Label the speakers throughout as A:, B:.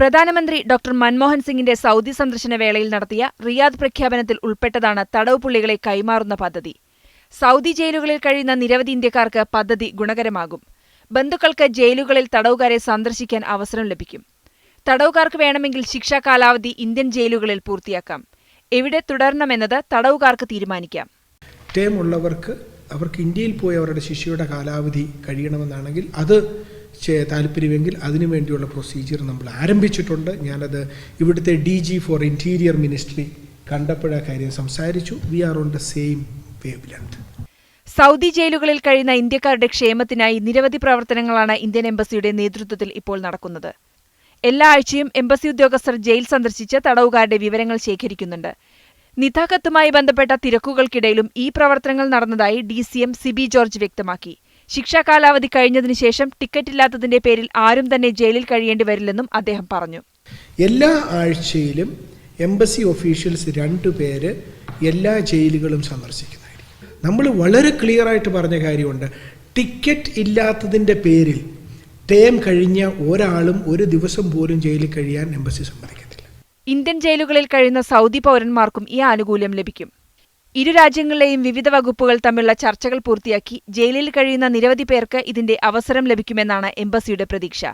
A: പ്രധാനമന്ത്രി ഡോക്ടർ മൻമോഹൻ സിംഗിന്റെ സൗദി സന്ദർശന വേളയിൽ നടത്തിയ റിയാദ് പ്രഖ്യാപനത്തിൽ ഉൾപ്പെട്ടതാണ് തടവ് പുള്ളികളെ കൈമാറുന്ന പദ്ധതി. സൗദി ജയിലുകളിൽ കഴിയുന്ന നിരവധി ഇന്ത്യക്കാർക്ക് പദ്ധതി ഗുണകരമാകും. ബന്ധുക്കൾക്ക് ജയിലുകളിൽ തടവുകാരെ സന്ദർശിക്കാൻ അവസരം ലഭിക്കും. തടവുകാർക്ക് വേണമെങ്കിൽ ശിക്ഷാ കാലാവധി ഇന്ത്യൻ ജയിലുകളിൽ പൂർത്തിയാക്കാം. എവിടെ തുടരണമെന്നത് തടവുകാർക്ക് തീരുമാനിക്കാം.
B: ടേം ഉള്ളവർക്ക് അവർക്ക് ഇന്ത്യയിൽ പോയി അവരുടെ ശിശുയുടെ കാലാവധി കഴിയണമെന്നാണെങ്കിൽ അത് താല്പര്യമെങ്കിൽ അതിനു വേണ്ടിയുള്ള പ്രൊസീജിയർ നമ്മൾ ആരംഭിച്ചിട്ടുണ്ട്. ഞാനത് ഇവിടുത്തെ D G for interior ministry കണ്ടപ്പോഴാ കാര്യം സംസാരിച്ചു. We are on the same wave
A: Saudi ജയിലുകളിൽ കഴിയുന്ന ഇന്ത്യക്കാരുടെ ക്ഷേമത്തിനായി നിരവധി പ്രവർത്തനങ്ങളാണ് ഇന്ത്യൻ എംബസിയുടെ നേതൃത്വത്തിൽ ഇപ്പോൾ നടക്കുന്നത്. എല്ലാ ആഴ്ചയും എംബസി ഉദ്യോഗസ്ഥർ ജയിൽ സന്ദർശിച്ച് തടവുകാരുടെ വിവരങ്ങൾ ശേഖരിക്കുന്നുണ്ട്. നിതാഖത്തുമായി ബന്ധപ്പെട്ട തിരക്കുകൾക്കിടയിലും ഈ പ്രവർത്തനങ്ങൾ നടന്നതായി D C M Siby George വ്യക്തമാക്കി. ശിക്ഷാ കാലാവധി കഴിഞ്ഞതിനു ശേഷം ടിക്കറ്റ് ഇല്ലാത്തതിന്റെ പേരിൽ ആരും തന്നെ ജയിലിൽ കഴിയേണ്ടി വരില്ലെന്നും അദ്ദേഹം പറഞ്ഞു.
B: എല്ലാ ആഴ്ചയിലും എംബസി ഒഫീഷ്യൽസ് രണ്ടു പേര് എല്ലാ ജയിലുകളും സന്ദർശിക്കുന്നതായിരിക്കും. നമ്മൾ വളരെ ക്ലിയർ ആയിട്ട് പറഞ്ഞ കാര്യമുണ്ട്. ടിക്കറ്റ് ഇല്ലാത്തതിന്റെ പേരിൽ ടേം കഴിഞ്ഞ ഒരാളും ഒരു ദിവസം പോലും ജയിലിൽ കഴിയാൻ എംബസി സമ്മതിക്കത്തില്ല.
A: ഇന്ത്യൻ ജയിലുകളിൽ കഴിയുന്ന സൗദി പൗരന്മാർക്കും ഈ ആനുകൂല്യം ലഭിക്കും. ഇരു രാജ്യങ്ങളിലെയും വിവിധ വകുപ്പുകൾ തമ്മിലുള്ള ചർച്ചകൾ പൂർത്തിയാക്കി ജയിലിൽ കഴിയുന്ന നിരവധി പേർക്ക് ഇതിന്റെ അവസരം ലഭിക്കുമെന്നാണ് എംബസിയുടെ പ്രതീക്ഷ.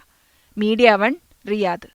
A: Media One Riyadh.